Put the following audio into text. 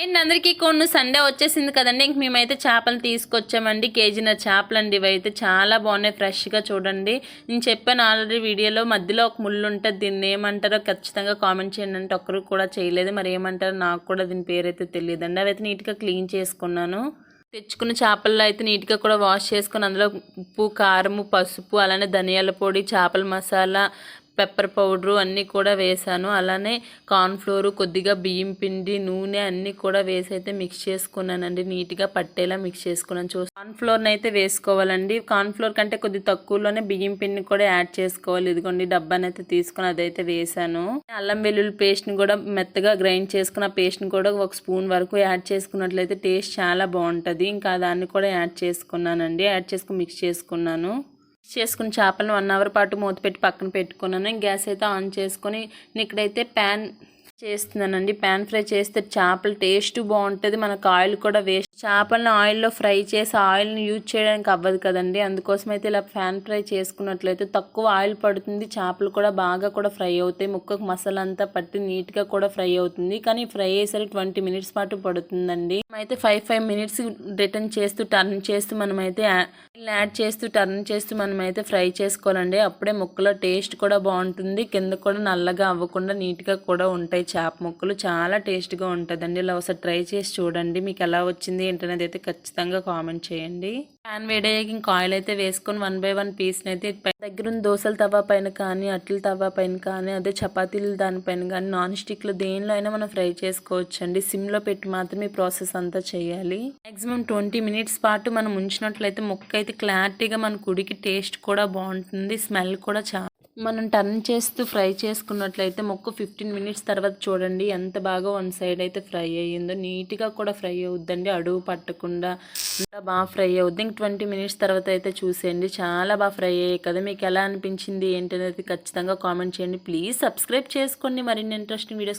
And అందరికీ కొన్ని Sunday వచ్చేసింది కదండి. ఇంక మేమైతే చేపలు తీసుకొచ్చామండి. కేజీన చేపలు అండి ఇవైతే చాలా బాగున్నాయి. ఫ్రెష్గా చూడండి. నేను చెప్పాను ఆల్రెడీ వీడియోలో మధ్యలో ఒక ముళ్ళు ఉంటుంది దీన్ని ఏమంటారో ఖచ్చితంగా కామెంట్ చేయండి. అంటే ఒక్కరు కూడా చేయలేదు. మరి ఏమంటారో నాకు కూడా దీని పేరైతే తెలియదు తెలియదండి. అవి అయితే నీట్గా క్లీన్ చేసుకున్నాను. తెచ్చుకున్న చేపల్లో అయితే నీట్గా కూడా వాష్ చేసుకొని అందులో ఉప్పు కారము పసుపు అలానే ధనియాల పొడి చేపల మసాలా పెప్పర్ పౌడరు అన్నీ కూడా వేసాను. అలానే కార్న్ఫ్లోర్ కొద్దిగా బియ్యం పిండి నూనె అన్నీ కూడా వేసి అయితే మిక్స్ చేసుకున్నానండి. నీట్గా పట్టేలా మిక్స్ చేసుకున్నాను. చూ కార్న్ఫ్లోర్ని అయితే వేసుకోవాలండి. కార్న్ఫ్లోర్ కంటే కొద్ది తక్కువలోనే బియ్యం పిండిని కూడా యాడ్ చేసుకోవాలి. ఇదిగోండి డబ్బాని అయితే తీసుకుని అదైతే వేసాను. అల్లం వెల్లుల్లి పేస్ట్ని కూడా మెత్తగా గ్రైండ్ చేసుకున్న పేస్ట్ని కూడా ఒక స్పూన్ వరకు యాడ్ చేసుకున్నట్లయితే టేస్ట్ చాలా బాగుంటుంది. ఇంకా దాన్ని కూడా యాడ్ చేసుకున్నానండి. యాడ్ చేసుకుని మిక్స్ చేసుకున్నాను. చేసుకుని చేపలను వన్ అవర్ పాటు మూత పెట్టి పక్కన పెట్టుకున్నాను. గ్యాస్ అయితే ఆన్ చేసుకొని నేను ఇక్కడైతే ప్యాన్ చేస్తున్నానండి. ప్యాన్ ఫ్రై చేస్తే చేపల టేస్ట్ బాగుంటుంది. మనకు ఆయిల్ కూడా వేస్ట్ చేపలను ఆయిల్లో ఫ్రై చేసి ఆయిల్ని యూజ్ చేయడానికి అవ్వదు కదండి. అందుకోసం అయితే ఇలా ఫ్యాన్ ఫ్రై చేసుకున్నట్లయితే తక్కువ ఆయిల్ పడుతుంది. చేపలు కూడా బాగా కూడా ఫ్రై అవుతాయి. ముక్కకు మసాలా అంతా పట్టి నీట్గా కూడా ఫ్రై అవుతుంది. కానీ ఫ్రై అయ్యేసరికి ట్వంటీ మినిట్స్ పాటు పడుతుందండి. అయితే ఫైవ్ ఫైవ్ మినిట్స్ రిటర్న్ చేస్తూ టర్న్ చేస్తూ మనమైతే యాడ్ చేస్తూ టర్న్ చేస్తూ మనమైతే ఫ్రై చేసుకోవాలండి. అప్పుడే ముక్కలో టేస్ట్ కూడా బాగుంటుంది. కింద కూడా నల్లగా అవ్వకుండా నీట్గా కూడా ఉంటాయి చేప ముక్కలు. చాలా టేస్ట్గా ఉంటుందండి. ఇలా ఒకసారి ట్రై చేసి చూడండి. మీకు ఎలా వచ్చింది? ఏంటనేది అయితే ఖచ్చితంగా కామెంట్ చేయండి. ప్యాన్ వేడయ్యాక ఇంకా ఆయిల్ అయితే వేసుకొని వన్ బై వన్ పీస్ని అయితే దగ్గరున్న దోశల తవా పైన కానీ అట్ల తవా పైన కానీ అదే చపాతీలు దానిపైన కానీ నాన్ స్టిక్లో దేనిలో అయినా మనం ఫ్రై చేసుకోవచ్చు అండి సిమ్లో పెట్టి మాత్రమే ఈ ప్రాసెస్ అంతా చేయాలి. మాక్సిమం ట్వంటీ మినిట్స్ పాటు మనం ఉంచినట్లయితే ముక్క అయితే క్లారిటీగా మన కుడికి టేస్ట్ కూడా బాగుంటుంది స్మెల్ కూడా చాలా మనం టర్న్ చేస్తూ ఫ్రై చేసుకున్నట్లయితే మొక్క ఫిఫ్టీన్ మినిట్స్ తర్వాత చూడండి ఎంత బాగా వన్ సైడ్ అయితే ఫ్రై అయ్యిందో. నీట్గా కూడా ఫ్రై అవుద్దండి. అడుగు పట్టకుండా అంతా బాగా ఫ్రై అవుద్ది. ఇంక ట్వంటీ మినిట్స్ తర్వాత అయితే చూసేయండి. చాలా బాగా ఫ్రై అయ్యాయి కదా. మీకు ఎలా అనిపించింది ఏంటనేది ఖచ్చితంగా కామెంట్ చేయండి. ప్లీజ్ సబ్స్క్రైబ్ చేసుకోండి. మరిన్ని ఇంట్రెస్టింగ్ వీడియోస్